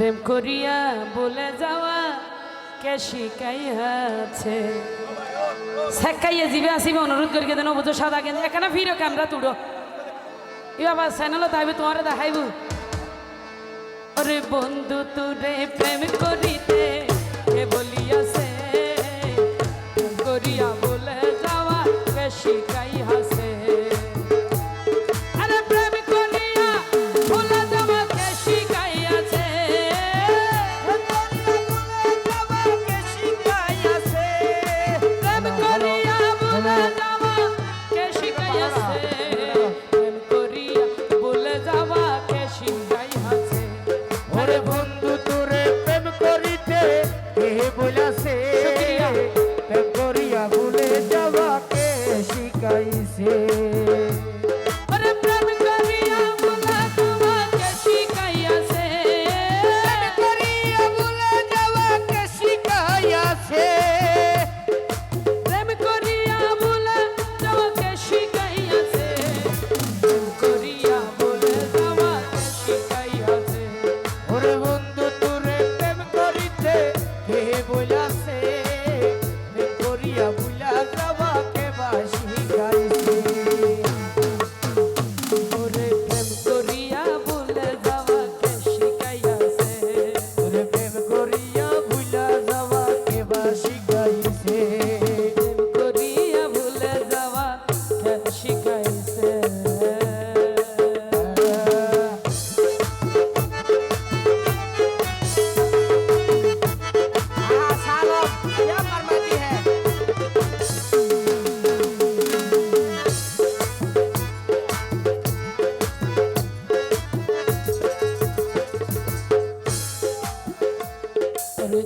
প্রেম করিয়া বলে যাওয়া কে শিখাইয়াছে শেখাইয়া জীবে আসিবে, অনুরোধ করি দেন বুঝো সাদা কেন এখানে ফিরো ক্যামেরা তুড়ো। ই বাবা চ্যানেলও তাইবে তোমার দেখাইব। ওরে বন্ধু, তুরে প্রেম করিতে কে বলিয়াছে। করিয়া বলে যাওয়া কে শিখ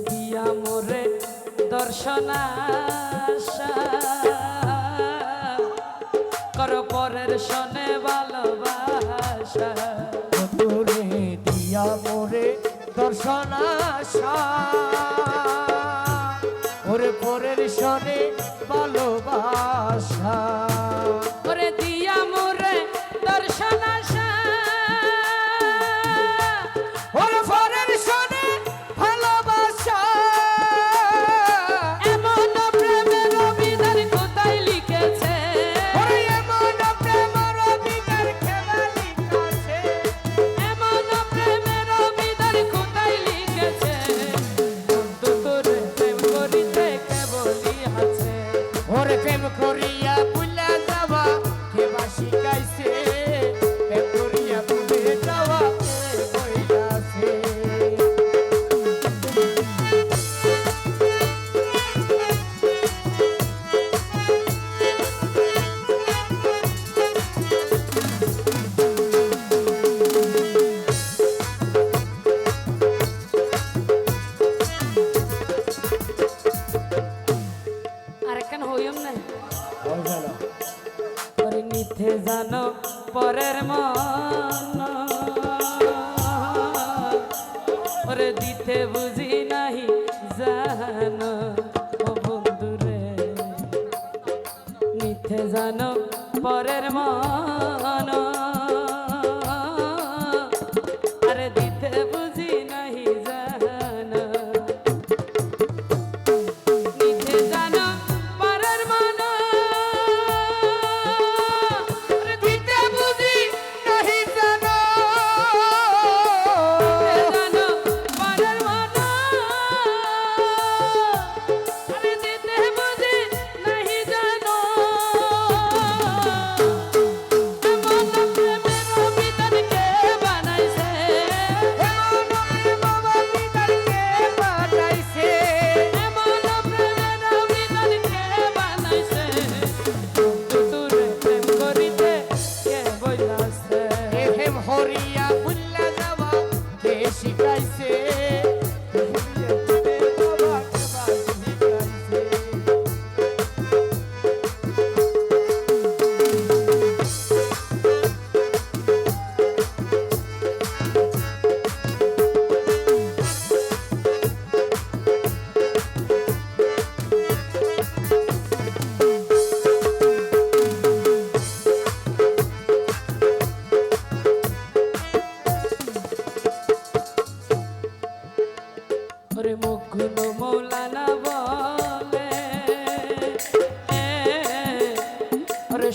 দিয়া মোরে দর্শনা কর পরের শনে ভালোবাসা। তোরে দিয়া মোরে দর্শনা পরের মন। ওরে দিতে বুঝি নাহি জান ও বন্ধুরে নিতে জানো পরের মন।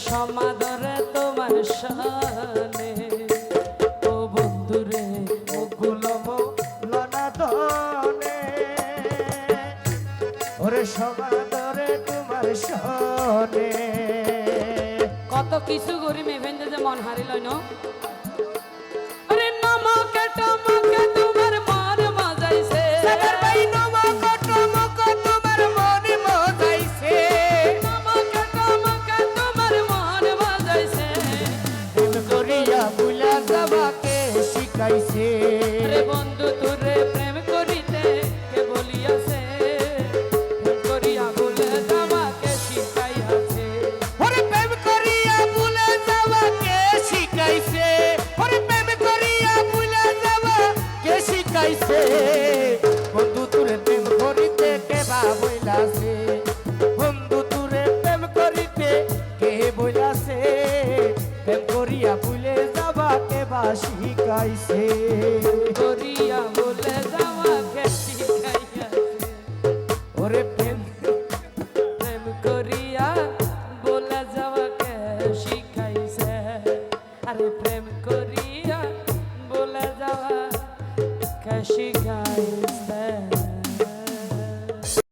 সমাদরে তোমার সানে ও বন্ধুরে মুকুলম লনাদনে ওরে সমাদরে তোমার সানে কত কিছু করি মেভেন যে মন হারিল ন ওরে নম হইছে। বন্ধু, তুরে প্রেম করিতে কে বা বইলাছে? বন্ধু, তুরে প্রেম করিতে কে বইলাছে? প্রেম করিয়া ভুলে যাবা কে বা শিখাইছে? করিয়া